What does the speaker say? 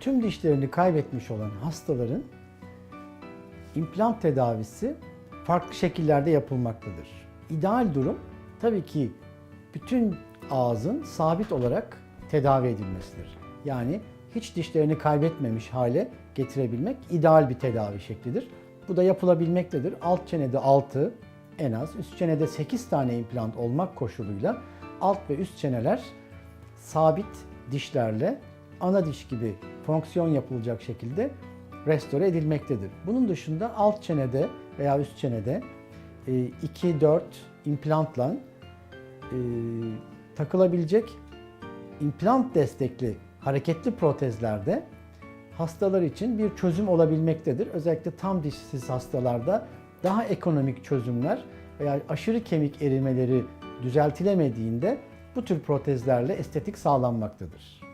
tüm dişlerini kaybetmiş olan hastaların implant tedavisi farklı şekillerde yapılmaktadır. İdeal durum tabii ki bütün ağzın sabit olarak tedavi edilmesidir. Yani hiç dişlerini kaybetmemiş hale getirebilmek ideal bir tedavi şeklidir. Bu da yapılabilmektedir. Alt çenede 6 en az, üst çenede 8 tane implant olmak koşuluyla alt ve üst çeneler sabit dişlerle ana diş gibi fonksiyon yapılacak şekilde restore edilmektedir. Bunun dışında alt çenede veya üst çenede 2-4 implantla e, takılabilecek implant destekli hareketli protezlerde hastalar için bir çözüm olabilmektedir. Özellikle tam dişsiz hastalarda daha ekonomik çözümler veya aşırı kemik erimeleri düzeltilemediğinde bu tür protezlerle estetik sağlanmaktadır.